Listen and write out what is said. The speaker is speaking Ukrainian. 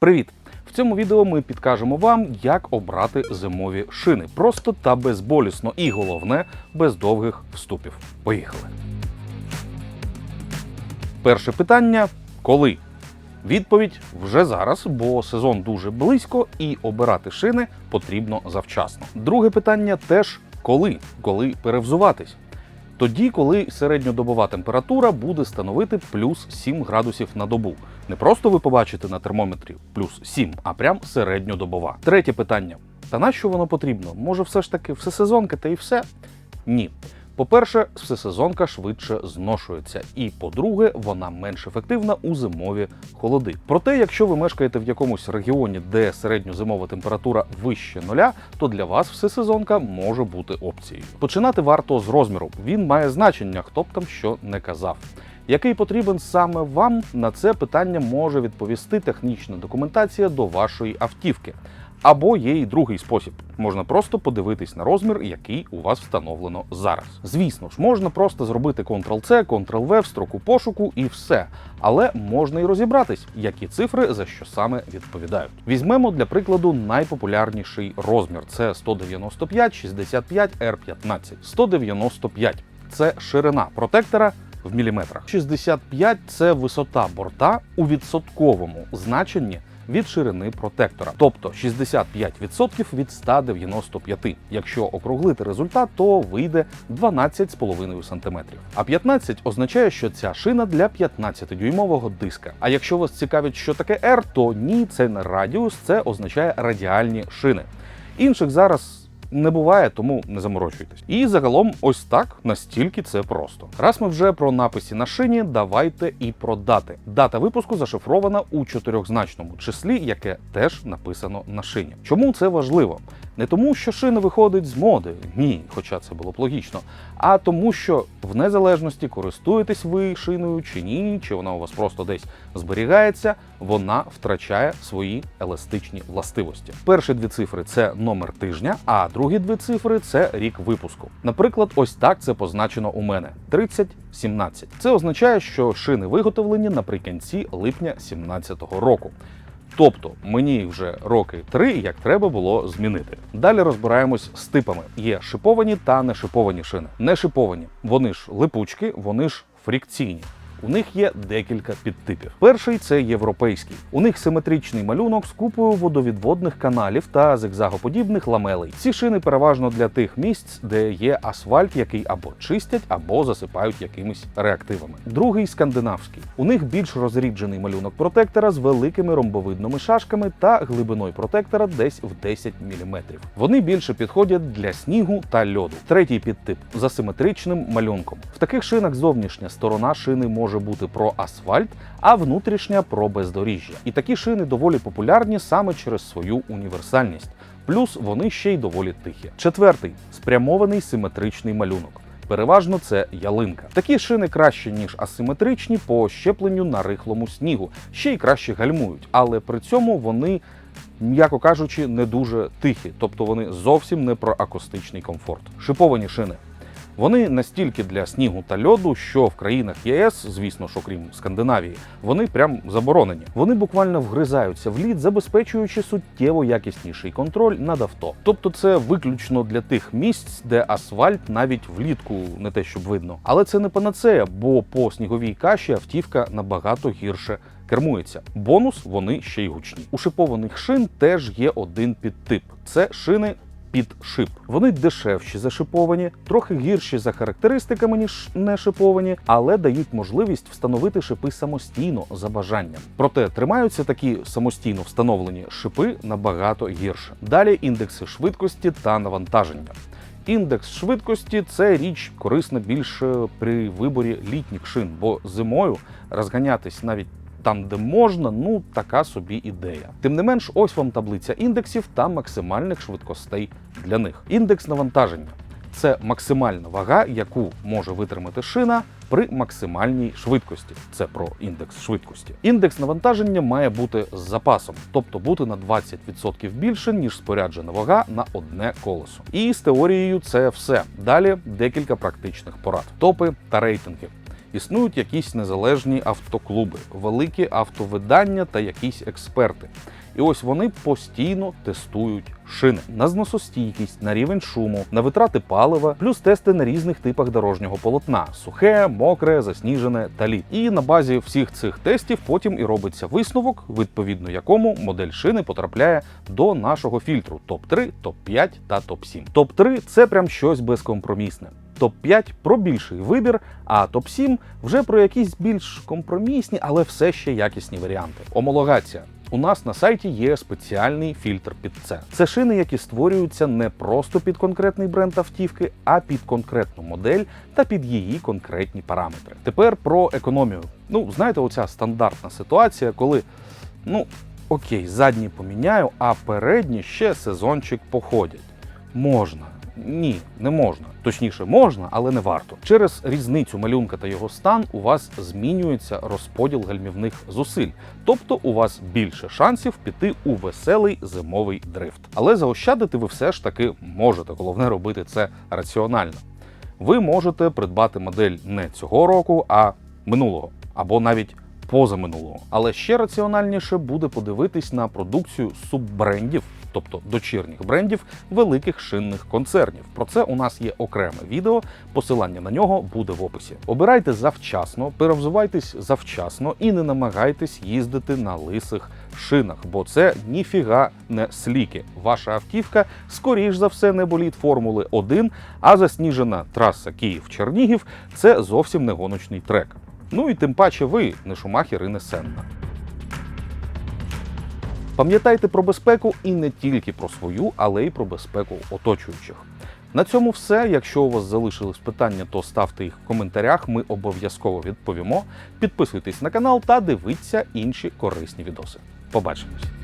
Привіт! В цьому відео ми підкажемо вам, як обрати зимові шини. Просто та безболісно, і головне, без довгих вступів. Поїхали. Перше питання: коли? Відповідь вже зараз, бо сезон дуже близько і обирати шини потрібно завчасно. Друге питання теж коли? Коли перевзуватись? Тоді, коли середньодобова температура буде становити плюс 7 градусів на добу. Не просто ви побачите на термометрі плюс 7, а прям середньодобова. Третє питання: та на що воно потрібно? Може, все ж таки всесезонка та і все? Ні. По-перше, всесезонка швидше зношується, і по-друге, вона менш ефективна у зимові холоди. Проте, якщо ви мешкаєте в якомусь регіоні, де середньозимова температура вище нуля, то для вас всесезонка може бути опцією. Починати варто з розміру. Він має значення, хто б там що не казав. Який потрібен саме вам на це питання може відповісти технічна документація до вашої автівки. Або є і другий спосіб. Можна просто подивитись на розмір, який у вас встановлено зараз. Звісно ж, можна просто зробити Ctrl-C, Ctrl-V в строку пошуку і все. Але можна і розібратись, які цифри за що саме відповідають. Візьмемо для прикладу найпопулярніший розмір: це 195 65 R15. 195 це ширина протектора в міліметрах. 65 це висота борта у відсотковому значенні від ширини протектора, тобто 65% від 195. Якщо округлити результат, то вийде 12,5 см. А 15 означає, що ця шина для 15-дюймового диска. А якщо вас цікавить, що таке R, то ні, це не радіус, це означає радіальні шини. Інших зараз не буває, тому не заморочуйтесь. І загалом, ось так настільки це просто. Раз ми вже про написі на шині, давайте і про дати. Дата випуску зашифрована у чотирьохзначному числі, яке теж написано на шині. Чому це важливо? Не тому, що шина виходить з моди, ні, хоча це було б логічно, а тому, що в незалежності користуєтесь ви шиною чи ні, чи вона у вас просто десь зберігається, вона втрачає свої еластичні властивості. Перші дві цифри це номер тижня, а другі дві цифри це рік випуску. Наприклад, ось так це позначено у мене: 3017. Це означає, що шини виготовлені наприкінці липня 2017 року. Тобто мені вже роки три, як треба було змінити. Далі розбираємось з типами: є шиповані та не шиповані шини. Не шиповані, вони ж липучки, вони ж фрікційні. У них є декілька підтипів. Перший це європейський. У них симетричний малюнок з купою водовідводних каналів та зигзагоподібних ламелей. Ці шини переважно для тих місць, де є асфальт, який або чистять, або засипають якимись реактивами. Другий скандинавський. У них більш розріджений малюнок протектора з великими ромбовидними шашками та глибиною протектора десь в 10 мм. Вони більше підходять для снігу та льоду. Третій підтип з асиметричним малюнком. В таких шинах зовнішня сторона шини може бути про асфальт, а внутрішня про бездоріжжя. І такі шини доволі популярні саме через свою універсальність. Плюс вони ще й доволі тихі. Четвертий спрямований симетричний малюнок. Переважно це ялинка. Такі шини краще ніж асиметричні по щепленню на рихлому снігу, ще й краще гальмують, але при цьому вони. М'яко кажучи, не дуже тихі, тобто вони зовсім не про акустичний комфорт. Шиповані шини. Вони настільки для снігу та льоду, що в країнах ЄС, звісно ж, окрім Скандинавії, вони прям заборонені. Вони буквально вгризаються в лід, забезпечуючи суттєво якісніший контроль над авто. Тобто, це виключно для тих місць, де асфальт навіть влітку не те, щоб видно. Але це не панацея, бо по сніговій каші автівка набагато гірше кермується. Бонус вони ще й гучні. У шипованих шин теж є один підтип: це шини під шип. Вони дешевші за шиповані, трохи гірші за характеристиками, ніж не шиповані, але дають можливість встановити шипи самостійно за бажанням. Проте тримаються такі самостійно встановлені шипи набагато гірше. Далі індекси швидкості та навантаження. Індекс швидкості це річ корисна більше при виборі літніх шин, бо зимою розганятись навіть там, де можна, ну така собі ідея. Тим не менш, ось вам таблиця індексів та максимальних швидкостей для них. Індекс навантаження це максимальна вага, яку може витримати шина при максимальній швидкості. Це про індекс швидкості. Індекс навантаження має бути з запасом, тобто бути на 20% більше, ніж споряджена вага на одне колесо. І з теорією це все. Далі декілька практичних порад, топи та рейтинги. Існують якісь незалежні автоклуби, великі автовидання та якісь експерти. І ось вони постійно тестують шини на зносостійкість, на рівень шуму, на витрати палива, плюс тести на різних типах дорожнього полотна: сухе, мокре, засніжене та лід. І на базі всіх цих тестів потім і робиться висновок, відповідно якому модель шини потрапляє до нашого фільтру топ 3 топ 5 та топ 7 Топ 3 це прям щось безкомпромісне. Топ 5 про більший вибір, а топ 7 вже про якісь більш компромісні, але все ще якісні варіанти. Омологація. У нас на сайті є спеціальний фільтр під це. Це шини, які створюються не просто під конкретний бренд автівки, а під конкретну модель та під її конкретні параметри. Тепер про економію. Ну, знаєте, оця стандартна ситуація, коли ну окей, задні поміняю, а передні ще сезончик походять. Можна. Ні, не можна. Точніше, можна, але не варто. Через різницю малюнка та його стан у вас змінюється розподіл гальмівних зусиль, тобто у вас більше шансів піти у веселий зимовий дрифт. Але заощадити ви все ж таки можете. Головне робити це раціонально. Ви можете придбати модель не цього року, а минулого, або навіть позаминулого. Але ще раціональніше буде подивитись на продукцію суббрендів, тобто дочірніх брендів великих шинних концернів. Про це у нас є окреме відео. Посилання на нього буде в описі. Обирайте завчасно, перевзувайтесь завчасно і не намагайтесь їздити на лисих шинах, бо це ніфіга не сліки. Ваша автівка, скоріш за все, не боліт Формули 1, а засніжена траса Київ-Чернігів це зовсім не гоночний трек. Ну і тим паче ви не Шумахер і не Сенна. Пам'ятайте про безпеку і не тільки про свою, але й про безпеку оточуючих. На цьому все. Якщо у вас залишились питання, то ставте їх в коментарях. Ми обов'язково відповімо. Підписуйтесь на канал та дивіться інші корисні відоси. Побачимось!